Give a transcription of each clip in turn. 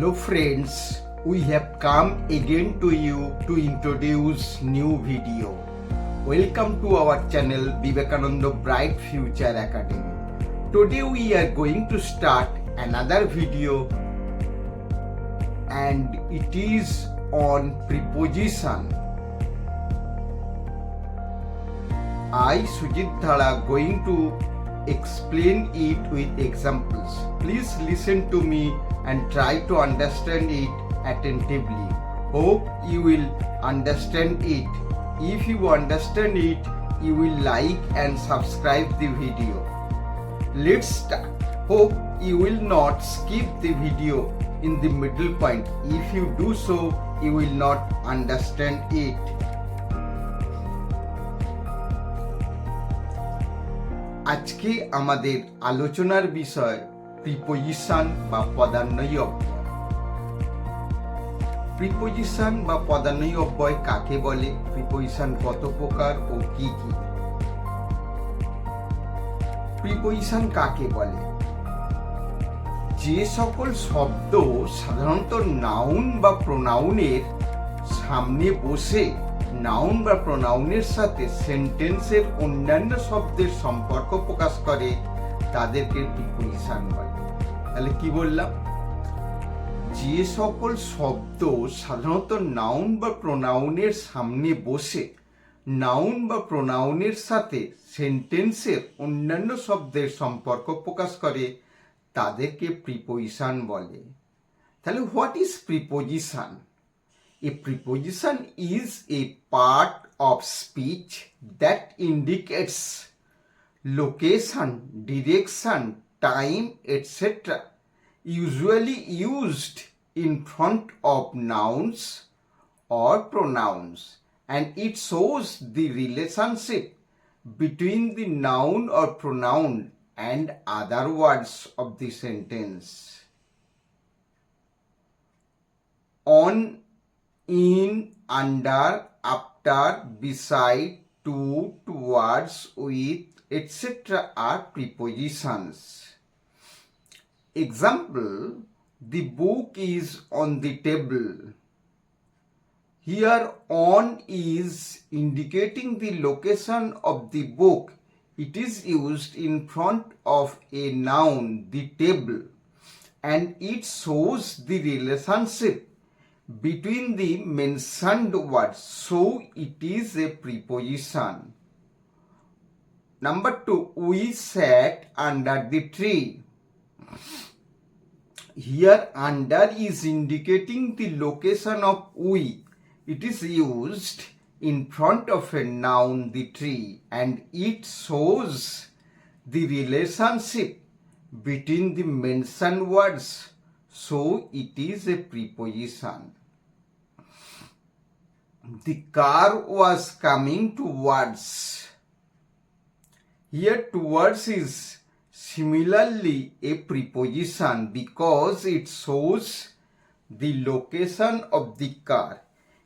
Hello friends, we have come again to you to introduce new video. Welcome to our channel Vivekananda Bright Future Academy. Today we are going to start another video and it is on preposition. I Sujit Dhara going to explain it with examples. Please listen to me and try to understand it attentively. Hope you will understand it. If you understand it, you will like and subscribe the video. Let's start. Hope you will not skip the video in the middle point. If you do so, you will not understand it. আজকে আমাদের আলোচনার বিষয় preposition বা পদান্বয়ী অব্যয় preposition বা পদান্বয়ী অব্যয় কাকে বলে? প্রিপোজিশন কত প্রকার ও কি কি? প্রিপোজিশন কাকে বলে? যে সকল শব্দ সাধারণত নাউন বা প্রোনাউনের সামনে বসে নাউন বা প্রোনাউনের সাথে সেন্টেন্সের অন্যান্য শব্দের সম্পর্ক প্রকাশ করে, তাদেরকে প্রিপোজিশন বলে। তাহলে কি বললাম? যে সকল শব্দ সাধারণত নাউন বা প্রোনাউনের সামনে বসে, নাউন বা প্রোনাউনের সাথে সেন্টেন্সের অন্যান্য শব্দের সম্পর্ক প্রকাশ করে, তাদেরকে প্রিপোজিশন বলে। তাহলে what is preposition? A preposition is a part of speech that indicates location, direction, time, etc. Usually used in front of nouns or pronouns and it shows the relationship between the noun or pronoun and other words of the sentence. On in, under, after, beside, to, towards, with, etc. are prepositions. Example The book is on the table. Here, on is indicating the location of the book. It is used in front of a noun, the table, and it shows the relationship between the mentioned words. So it is a preposition. Number two, we sat under the tree. Here, under is indicating the location of we. It is used in front of a noun, the tree, and it shows the relationship between the mentioned words. So it is a preposition. The car was coming towards. Here, towards is similarly a preposition because it shows the location of the car.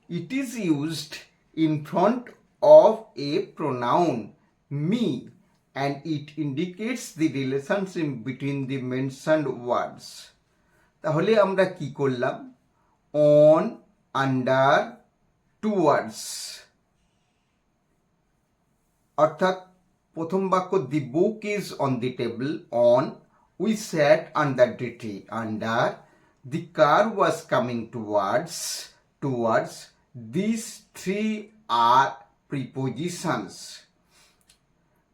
It is used in front of a pronoun me and it indicates the relationship between the mentioned words. তাহলে আমরা কি করলাম on under towards অর্থাৎ প্রথম বাক্য the book is on the table on we sat under the tree under the car was coming towards towards this three are prepositions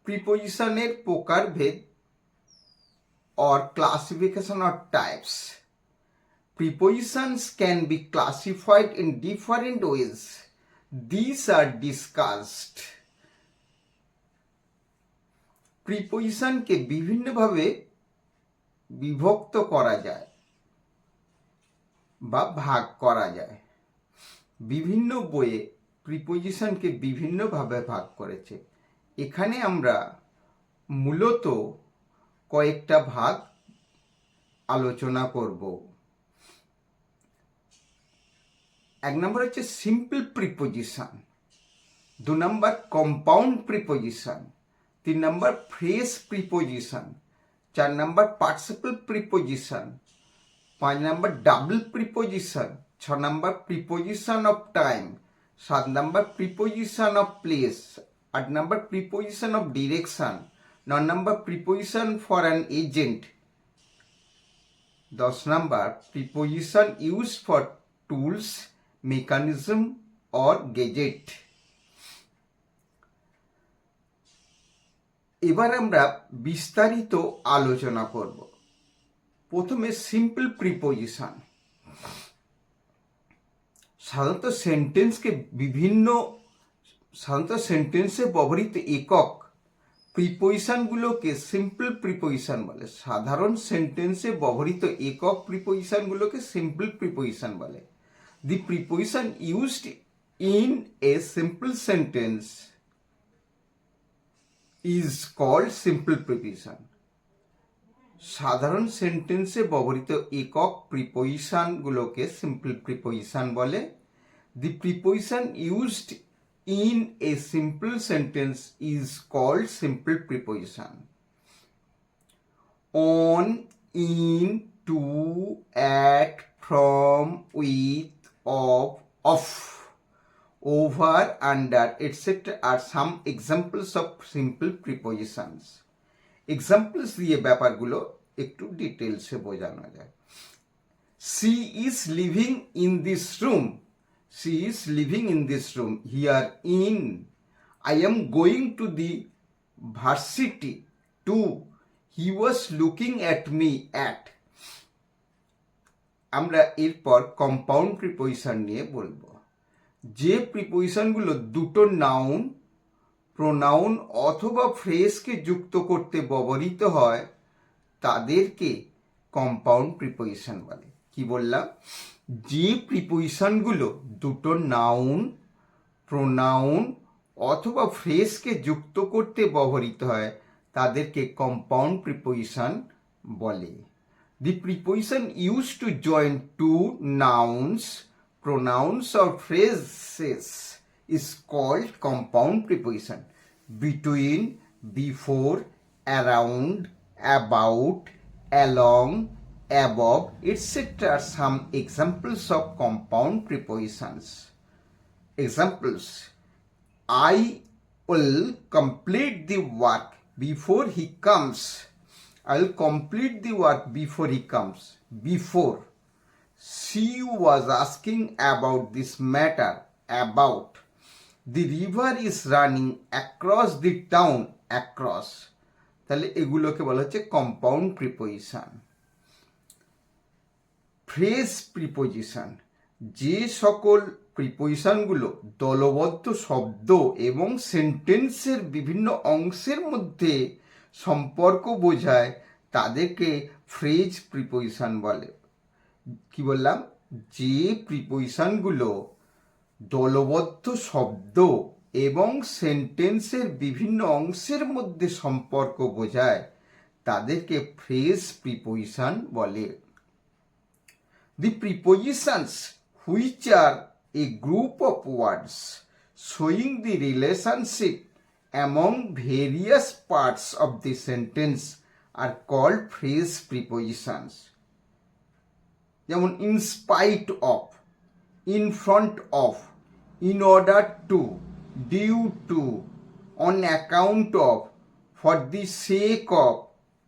প্রিপোজিশনের প্রকারভেদ or classification or types. Prepositions can be classified in different ways. These are discussed. প্রিপোজিশনকে বিভিন্নভাবে বিভক্ত করা যায় বা ভাগ করা যায় বিভিন্ন বইয়ে প্রিপোজিশনকে বিভিন্নভাবে ভাগ করেছে এখানে আমরা মূলত কয়েকটা ভাগ আলোচনা করব এক নম্বর হচ্ছে সিম্পল প্রিপোজিশন দু নম্বর কম্পাউন্ড প্রিপোজিশন তিন নম্বর ফ্রেশ প্রিপোজিশন চার নম্বর পার্টিসিপল প্রিপোজিশন পাঁচ নাম্বার ডাবল প্রিপোজিশন ছ নাম্বার প্রিপোজিশন অফ টাইম সাত নাম্বার প্রিপোজিশন অফ প্লেস আট নাম্বার প্রিপোজিশন অফ ডিরেকশন ন number preposition for an agent দশ number preposition use for tools mechanism or gadget এবার আমরা বিস্তারিত আলোচনা করব। প্রথমে সিম্পল প্রিপোজিশন সাধারণত সেন্টেন্সকে বিভিন্ন, সাধারণত সেন্টেন্সে ব্যবহৃত একক প্রিপোজিশনগুলোকে সিম্পল প্রিপোজিশন বলে। সাধারণ সেন্টেন্সে ব্যবহৃত একক প্রিপোজিশনগুলোকে সিম্পল প্রিপোজিশন বলে। The preposition used in a simple sentence is called simple preposition সাধারণ সেন্টেন্সে ব্যবহৃত একক প্রিপোজিশনগুলোকে সিম্পল প্রিপোজিশন বলে। The preposition used in a simple sentence is called simple preposition on in to at from with of of over, under, etc. are some examples of simple prepositions. Examples দিয়ে ব্যাপারগুলো একটু ডিটেলসে বোঝানো যায় she is living in this room she is living in this room here in I am going to the varsity to he was looking at me at আমরা এরপর compound preposition নিয়ে বলব। যে প্রিপোজিশনগুলো দুটো নাউন প্রোনাউন অথবা ফ্রেজকে যুক্ত করতে ব্যবহৃত হয়, তাদেরকে কম্পাউন্ড প্রিপোজিশন বলে। কি বললাম? যে প্রিপোজিশনগুলো দুটো নাউন প্রোনাউন অথবা ফ্রেজকে যুক্ত করতে ব্যবহৃত হয়, তাদেরকে কম্পাউন্ড প্রিপোজিশন বলে। The preposition used to join two nouns, pronouns or phrases is called compound preposition. Between, before, around, about, along, above, etc. are some examples of compound prepositions. Examples I will complete the work before he comes i'll complete the work before he comes before she was asking about this matter about the river is running across the town across তাহলে এগুলোকে বলা হচ্ছে compound preposition phrase preposition যে সকল প্রিপোজিশনগুলো দলবদ্ধ শব্দ এবং সেন্টেন্সের বিভিন্ন অংশের মধ্যে সম্পর্ক বোঝায় তাদেরকে ফ্রেজ প্রিপোজিশন বলে। কি বললাম? যে প্রিপোজিশনগুলো দলবদ্ধ শব্দ এবং সেন্টেন্সের বিভিন্ন অংশের মধ্যে সম্পর্ক বোঝায়, তাদেরকে ফ্রেজ প্রিপোজিশন বলে। The prepositions which are a group of words showing the relationship among various parts of the sentence are called phrase prepositions যেমন in spite of in front of in order to due to on account of for the sake of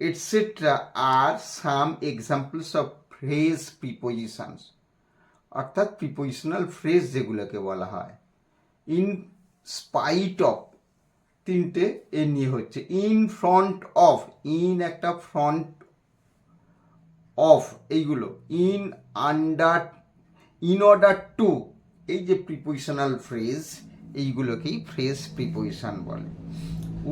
etcetera are some examples of phrase prepositions অর্থাৎ prepositional phrase যেগুলোকে বলা হয়। In spite of তিনটে এ নিয়ে হচ্ছে। In front of in একটা front of এইগুলো। In under in order to এই যে প্রিপোজিশনাল ফ্রেজ এইগুলোকেই ফ্রেজ প্রিপোজিশন বলে।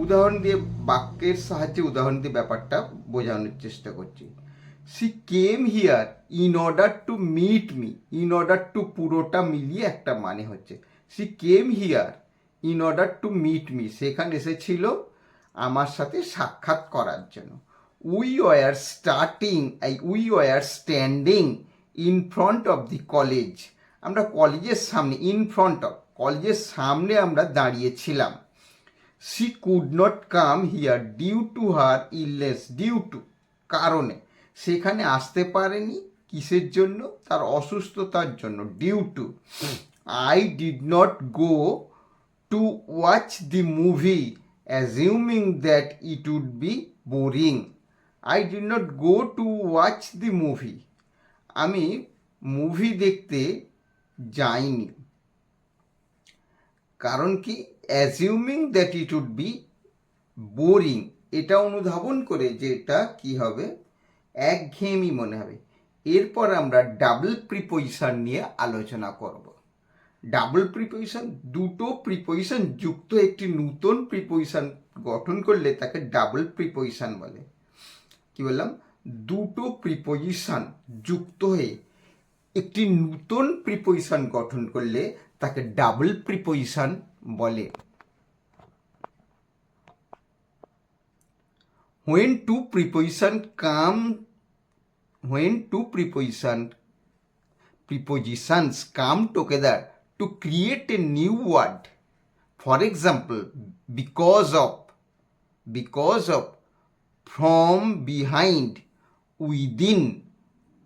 উদাহরণ দিয়ে, বাক্যের সাহায্যে উদাহরণ দিয়ে ব্যাপারটা বোঝানোর চেষ্টা করছি। She came here in order to meet me in order to পুরোটা মিলিয়ে একটা মানে হচ্ছে। She came here in order to meet me সেখানে এসেছিল আমার সাথে সাক্ষাৎ করার জন্য। We were starting I we were standing in front of the college আমরা কলেজের সামনে ইন ফ্রন্ট অফ কলেজের সামনে আমরা দাঁড়িয়েছিলাম। She could not come here due to her illness due to কারণে। সেখানে আসতে পারেনি কিসের জন্য? তার অসুস্থতার জন্য due to I did not go to watch the movie assuming that it would be boring I did not go to watch the movie আমি মুভি দেখতে যাইনি। কারণ কি? Assuming that it would be boring এটা অনুধাবন করে যে এটা কি হবে? একঘেয়েমি মনে হবে। এরপর আমরা ডাবল প্রিপোজিশন নিয়ে আলোচনা করব। ডাবল প্রিপোজিশন দুটো প্রিপোজিশন যুক্ত একটি নূতন প্রিপোজিশন গঠন করলে তাকে ডাবল প্রিপোজিশন বলে। কি বললাম? দুটো প্রিপোজিশন যুক্ত হয়ে একটি নূতন প্রিপোজিশন গঠন করলে তাকে ডাবল প্রিপোজিশন বলে। When two preposition come when two preposition, prepositions come together to create a new word for example because of because of from behind within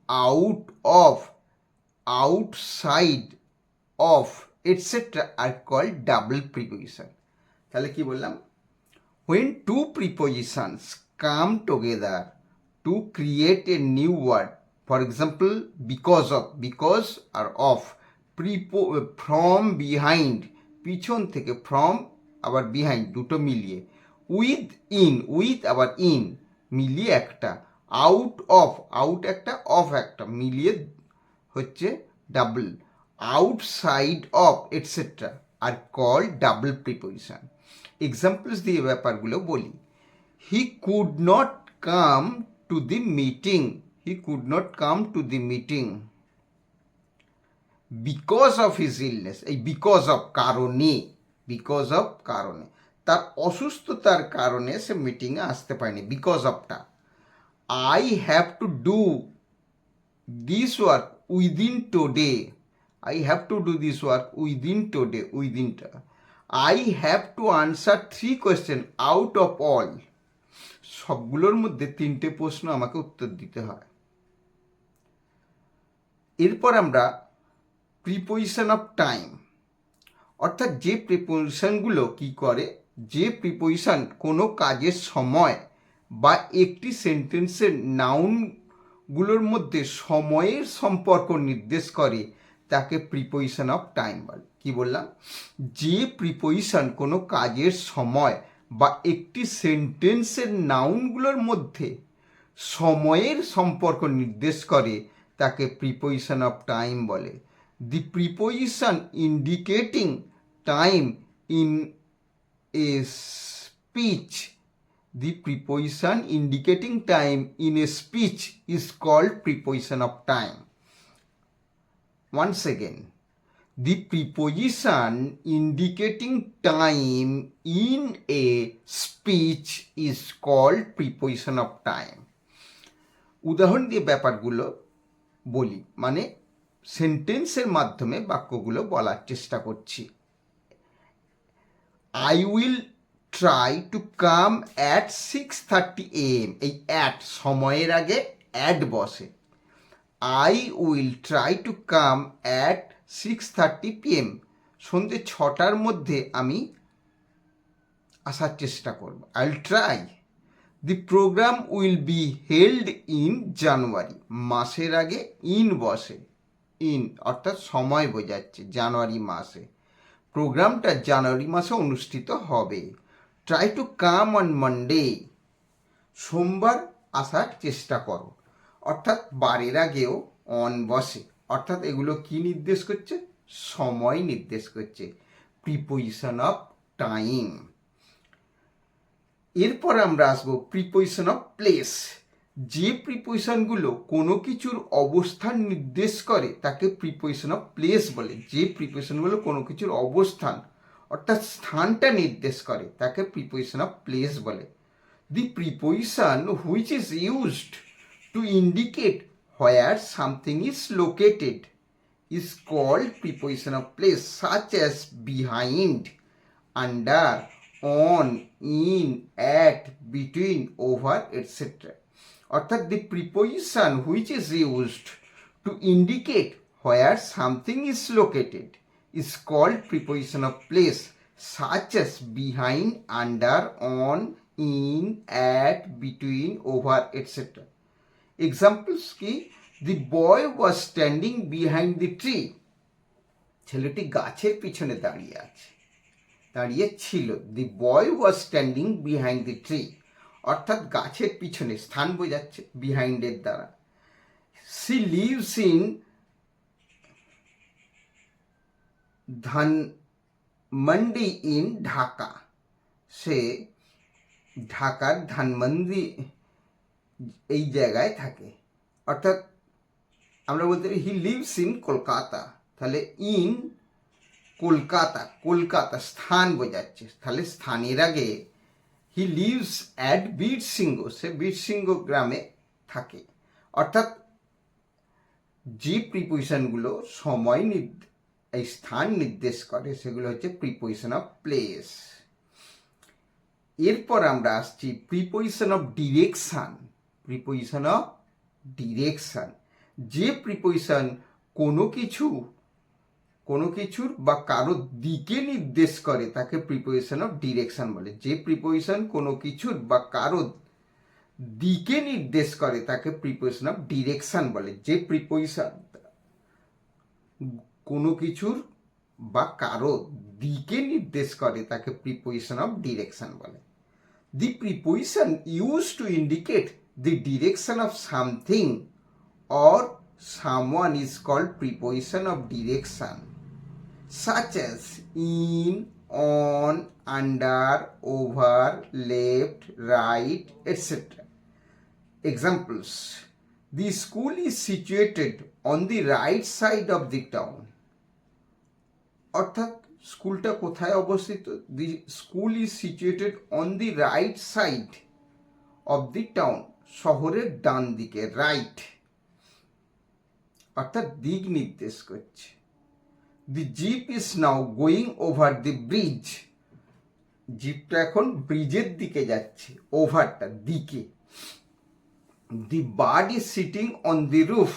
out of outside of etc are called double preposition তাহলে কি বললাম when two prepositions come together to create a new word for example because of because or of prepo- from behind পিছন থেকে from আবার behind দুটো মিলিয়ে। With in with আবার in মিলিয়ে একটা। আউট অফ আউট একটা অফ একটা, মিলিয়ে হচ্ছে double outside of etcetera are call double preposition examples দিয়ে ব্যাপারগুলো বলি। He could not come to the meeting he could not come to the meeting because of his illness এই because of কারণে because of কারণে, তার অসুস্থতার কারণে সে মিটিংয়ে আসতে পারেনি because অফটা I have to do work within today i have to do this work within today, within t- i have to answer three question out of all সবগুলোর মধ্যে তিনটে প্রশ্ন আমাকে উত্তর দিতে হয়। এরপর আমরা প্রিপোজিশন অফ টাইম অর্থাৎ যে প্রিপোজিশনগুলো কি করে? যে প্রিপোজিশন কোনো কাজের সময় বা একটি সেন্টেন্সের নাউনগুলোর মধ্যে সময়ের সম্পর্ক নির্দেশ করে, তাকে প্রিপোজিশন অফ টাইম বলে। কি বললাম? যে প্রিপোজিশন কোনো কাজের সময় বা একটি সেন্টেন্সের নাউনগুলোর মধ্যে সময়ের সম্পর্ক নির্দেশ করে, তাকে প্রিপোজিশন অফ টাইম বলে। The preposition indicating time in a speech the preposition indicating time in a speech is called preposition of time once again the preposition indicating time in a speech is called preposition of time উদাহরণ দিয়ে ব্যাপারগুলো বলি মানে সেন্টেন্সের মাধ্যমে বাক্যগুলো বলার চেষ্টা করছি। I will try to come at six thirty AM এই অ্যাট সময়ের আগে অ্যাড বসে। I will try to come at six thirty PM সন্ধ্যে ছটার মধ্যে আমি আসার চেষ্টা করব। I try the program will be held in January মাসের আগে ইন বসে। ইন, অর্থাৎ সময় বোঝাচ্ছে, জানুয়ারি মাসে। প্রোগ্রামটা জানুয়ারি মাসে অনুষ্ঠিত হবে। Try to come on Monday সোমবার আসার চেষ্টা করো। অর্থাৎ বারের আগেও অন বসে। অর্থাৎ এগুলো কি নির্দেশ করছে? সময় নির্দেশ করছে। প্রিপোজিশন অফ টাইম এরপর আমরা আসব প্রিপোজিশন অফ প্লেস যে প্রিপোজিশনগুলো কোনো কিছুর অবস্থান নির্দেশ করে, তাকে প্রিপোজিশন অফ প্লেস বলে। যে প্রিপোজিশনগুলো কোনো কিছুর অবস্থান, অর্থাৎ স্থানটা নির্দেশ করে, তাকে প্রিপোজিশন অফ প্লেস বলে। The preposition which is used to indicate where something is located is called preposition of place, such as behind, under, on, in, at, between, over etc অর্থাৎ the preposition which is used to indicate where something is located is called preposition of place such as behind under on in at between over etcetera examples কি the boy was standing behind the tree ছেলেটি গাছের পিছনে দাঁড়িয়ে আছে। দাঁড়িয়ে ছিল। The boy was standing behind the tree অর্থাৎ গাছের পিছনে স্থান বোঝাচ্ছে বিহাইন্ডের দ্বারা। She lives in Dhanmondi in Dhaka সে ঢাকার ধানমন্ডি এই জায়গায় থাকে। অর্থাৎ আমরা বলতে পারি হি লিভস ইন কলকাতা তাহলে ইন কলকাতা কলকাতা স্থান বোঝাচ্ছে। তাহলে স্থানের আগে হি লিভস অ্যাট বীরসিংহ সে বীরসিংহ গ্রামে থাকে। অর্থাৎ যে প্রিপোজিশনগুলো সময় এই স্থান নির্দেশ করে, সেগুলো হচ্ছে প্রিপোজিশন অফ প্লেস এরপর আমরা আসছি preposition of direction preposition of direction যে প্রিপোজিশন কোনো কিছু কোনো কিছুর বা কারোর দিকে নির্দেশ করে তাকে প্রিপোজিশন অফ ডিরেকশন বলে। যে প্রিপোজিশন কোনো কিছুর বা কারোর দিকে নির্দেশ করে তাকে প্রিপোজিশন অফ ডিরেকশন বলে। যে প্রিপোজিশন কোনো কিছুর বা কারও দিকে নির্দেশ করে তাকে প্রিপোজিশন অফ ডিরেকশন বলে। The preposition use to indicate the direction of something or someone is called preposition of direction such as in, on, under, over, left, right, etc. Examples The school is situated on the right side of the town. অর্থাৎ স্কুলটা কোথায় অবস্থিত the school is situated on the right side of the town শহরের ডান দিকে right অর্থাৎ দিক নির্দেশ করছে the jeep is now going over the bridge জিপটা এখন ব্রিজের দিকে যাচ্ছে ওভারটা দিকে। The bird is sitting on the roof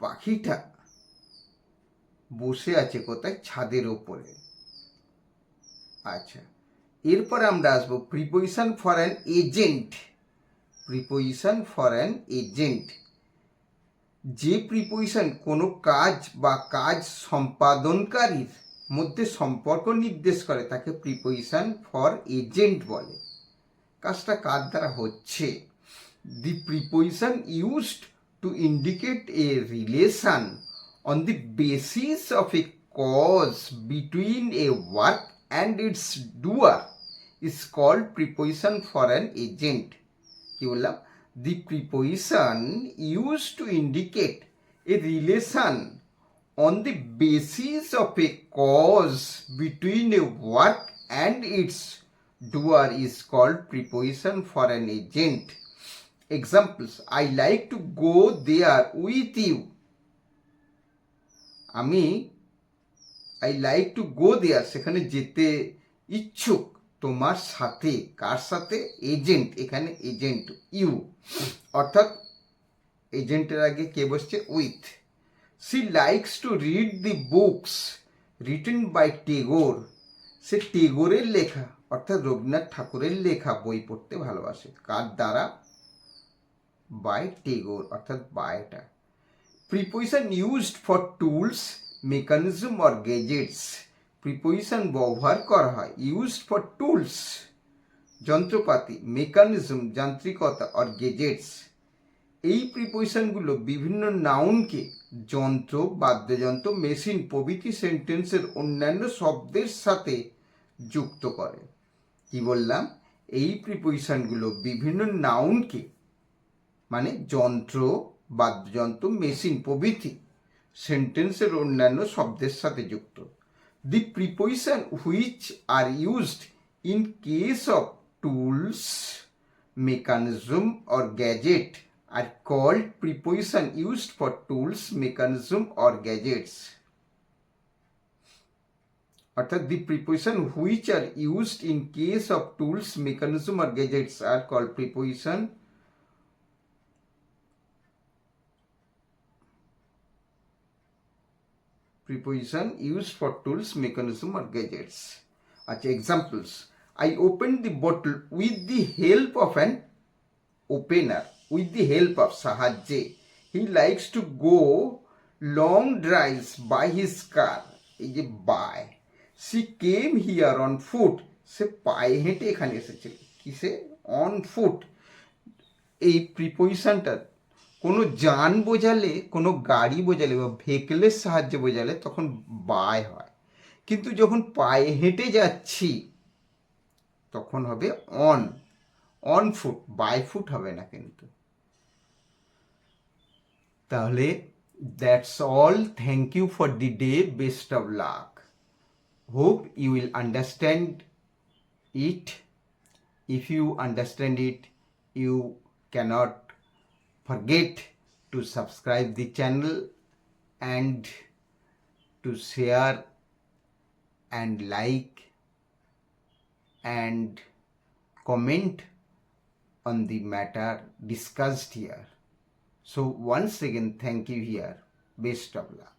পাখিটা বসে আছে কোথায়? ছাদের ওপরে। আচ্ছা এরপর আমরা আসব preposition for an agent preposition for an agent যে প্রিপোজিশন কোনো কাজ বা কাজ সম্পাদনকারীর মধ্যে সম্পর্ক নির্দেশ করে, তাকে প্রিপোজিশন ফর এজেন্ট বলে। কাজটা কার দ্বারা হচ্ছে? The preposition used to indicate a relation on the basis of a cause between a work and its doer is called preposition for an agent কি বললাম? The preposition use to indicate a relation on the basis of a cause between a work and its doer is called preposition for an agent examples I like to go there with you আমি I like to go there সেখানে যেতে ইচ্ছুক। তোমার সাথে, কার সাথে? Agent, এখানে agent, you. অর্থাৎ এজেন্টের আগে কে বসছে? With. She likes to read the books, written by Tagore. সে টেগোরের লেখা, অর্থাৎ রবীন্দ্রনাথ ঠাকুরের লেখা বই পড়তে ভালোবাসে। কার দ্বারা? বাই টেগোর, অর্থাৎ বাইটা preposition used for tools, mechanism or gadgets. Preposition ব্যবহার করা হয়। ইউজড ফর টুলস যন্ত্রপাতি মেকানিজম যান্ত্রিকতা অর গেজেটস এই প্রিপোজিশনগুলো বিভিন্ন নাউনকে যন্ত্র, বাদ্যযন্ত্র মেশিন প্রভৃতি সেন্টেন্সের অন্যান্য শব্দের সাথে যুক্ত করে। কি বললাম? এই প্রিপোজিশনগুলো বিভিন্ন নাউনকে মানে যন্ত্র, বাদ্যযন্ত্র মেশিন প্রভৃতি সেন্টেন্সের অন্যান্য শব্দের সাথে যুক্ত। the preposition which are used in case of tools mechanism or gadget are called preposition used for tools mechanism or gadgets অর্থাৎ the preposition which are used in case of tools mechanism or gadgets are called preposition Preposition used for tools mechanism or gadgets আচ্ছা examples i opened the bottle with the help of an opener with the help of সাহায্যে he likes to go long drives by his car এই যে by sea came here on foot সে পায়ে হেঁটে এখানে এসেছিল কিসে on foot এই প্রিপোজিশনটা কোনো যান বোঝালে, কোনো গাড়ি বোঝালে বা ভেহিকেলের সাহায্যে বোঝালে তখন বায় হয়। কিন্তু যখন পায়ে হেঁটে যাচ্ছি, তখন হবে on on foot by foot হবে না কিন্তু। তাহলে that's all thank you for the day best of luck hope you will understand it if you understand it, you cannot forget to subscribe the channel and to share and like and comment on the matter discussed here. So once again thank you here. Best of luck